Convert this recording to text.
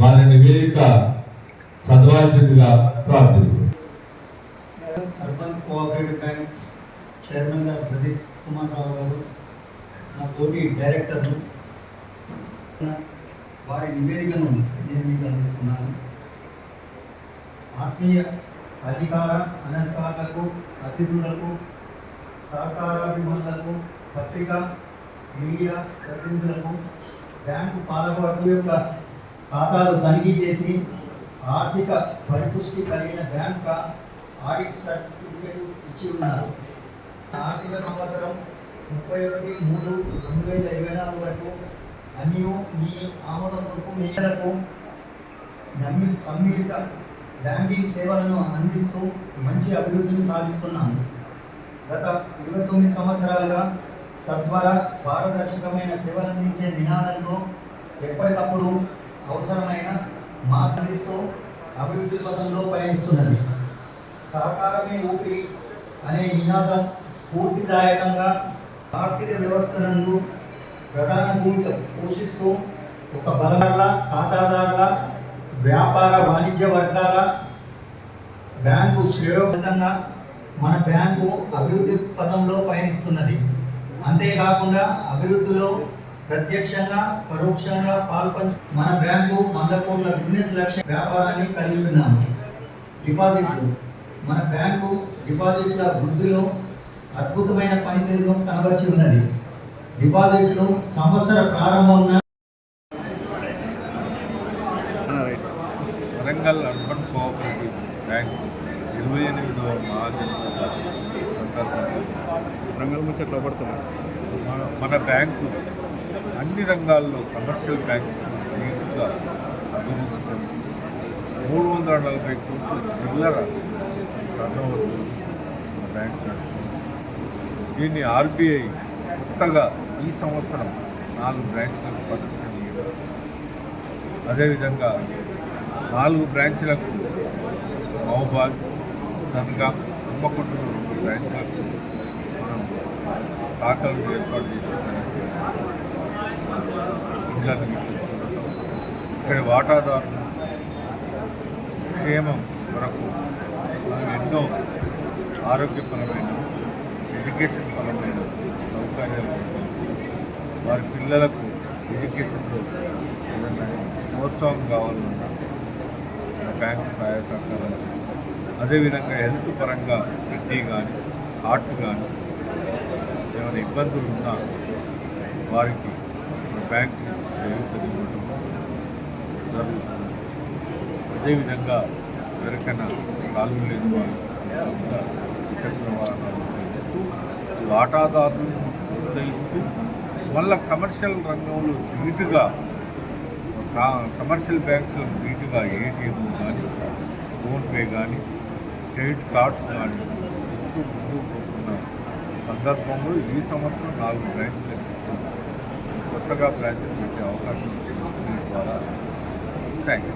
వారి నివేదిక చదవాల్సిందిగా ప్రార్థిస్తున్నాం. అర్బన్ కోఆపరేటివ్ బ్యాంక్ చైర్మన్ గారు ప్రదీప్ కుమార్ రావు గారు నా తోటి డైరెక్టర్లు వారి నివేదికను నేను మీకు అందిస్తున్నాను. ఆత్మీయ అధికార అనధికారులకు అతిథులకు సహకారాభిమానులకు పత్రిక మీడియా ప్రతినిధులకు బ్యాంకు పాలకవర్గం యొక్క ఖాతాలు తనిఖీ చేసి ఆర్థిక పరిపుష్టి కలిగిన బ్యాంక్ ఆడిట్ సర్టిఫికెట్ ఇచ్చి ఉన్నారు. ఆర్థిక సంవత్సరం ముప్పై ఒకటి మూడు రెండు వేల ఇరవై నాలుగు వరకు అన్నీ మీ ఆమోదం కొరకు మేరకు నమ్మి సమ్మిళిత బ్యాంకింగ్ సేవలను అందిస్తూ మంచి అభివృద్ధిని సాధిస్తున్నాము గత ఇరవై తొమ్మిది సంవత్సరాలుగా సత్వర పారదర్శకమైన సేవలు అందించే నినాదంతో ఎప్పటికప్పుడు అవసరమైన మార్గనిస్తూ అభివృద్ధి పథంలో పయనిస్తున్నది. సహకారమే ఊపిరి అనే నినాదం స్ఫూర్తిదాయకంగా ఆర్థిక వ్యవస్థలను ప్రధాన భూమిక పోషిస్తూ ఒక బలదారుల ఖాతాదారుల వ్యాపార వాణిజ్య వర్గాల బ్యాంకు శ్రేయోభితంగా మన బ్యాంకు అభివృద్ధి పథంలో పయనిస్తున్నది. అంతేకాకుండా అభివృద్ధిలో ప్రత్యక్షంగా పరోక్షంగా పాల్పంచ మన బ్యాంకు వంద కోట్ల బిజినెస్ లక్ష్య వ్యాపారాన్ని కలిగి ఉన్నాము. డిపాజిట్లు. మన బ్యాంకు డిపాజిట్ల వృద్ధిలో అద్భుతమైన పనితీరును కనబర్చి ఉన్నది. డిపాజిట్లు సంవత్సర ప్రారంభంన వరంగల్ అర్బన్ కోఆపరేటివ్ బ్యాంక్ ఇరవై ఎనిమిదవ మహాజన సందర్భంగా రంగల్ ముచ్చట్లో పడుతున్నాడు మన- మన బ్యాంకు అన్ని రంగాల్లో కమర్షియల్ బ్యాంకుగా అభివృద్ధి చెంది. మూడు వందల నలభై కోట్లు చిల్లర టర్నోవర్ మన బ్యాంక్ దీన్ని ఆర్బీఐ కొత్తగా ఈ సంవత్సరం నాలుగు బ్రాంచ్లకు ప్రదర్శన ఇవ్వడం అదేవిధంగా నాలుగు బ్రాంచ్లకు మహబాద్ కనగాం హమ్మకొండలో రెండు బ్రాంచ్లకు సాకలను ఏర్పాటు చేసి ఇక్కడ వాటాదారులు క్షేమం కొరకు మనం ఎన్నో ఆరోగ్యపరమైన ఎడ్యుకేషన్ పరమైన సౌకర్యాలు వారి పిల్లలకు ఎడ్యుకేషన్లో ఏదైనా ప్రోత్సాహం కావాలన్నా బ్యాంకు సహాయ సహకారాలు. అదేవిధంగా హెల్త్ పరంగా కిడ్నీ కానీ హార్ట్ కానీ ఏమైనా ఇబ్బందులు ఉన్నా వారికి బ్యాంక్ నుంచి చేయూతని ఇవ్వటం జరుగుతుంది. అదేవిధంగా ఎవరికైనా కాలు లేని వాళ్ళు కూడా ద్విచక్ర వాహనాలు ఉపయోగిస్తూ వాటాదారులను ప్రోత్సహిస్తూ మళ్ళా కమర్షియల్ రంగంలో నీటుగా కమర్షియల్ బ్యాంక్స్లో నీటుగా ఏటీఎం కానీ ఫోన్పే కానీ క్రెడిట్ కార్డ్స్ కానీ ఇస్తూ ముందు సందర్భంలో ఈ సంవత్సరం నాలుగు బ్రాంచ్లు లెక్కించారు కొత్తగా బ్రాంచ్లు పెట్టే అవకాశం వచ్చింది. దీని ద్వారా. Thank you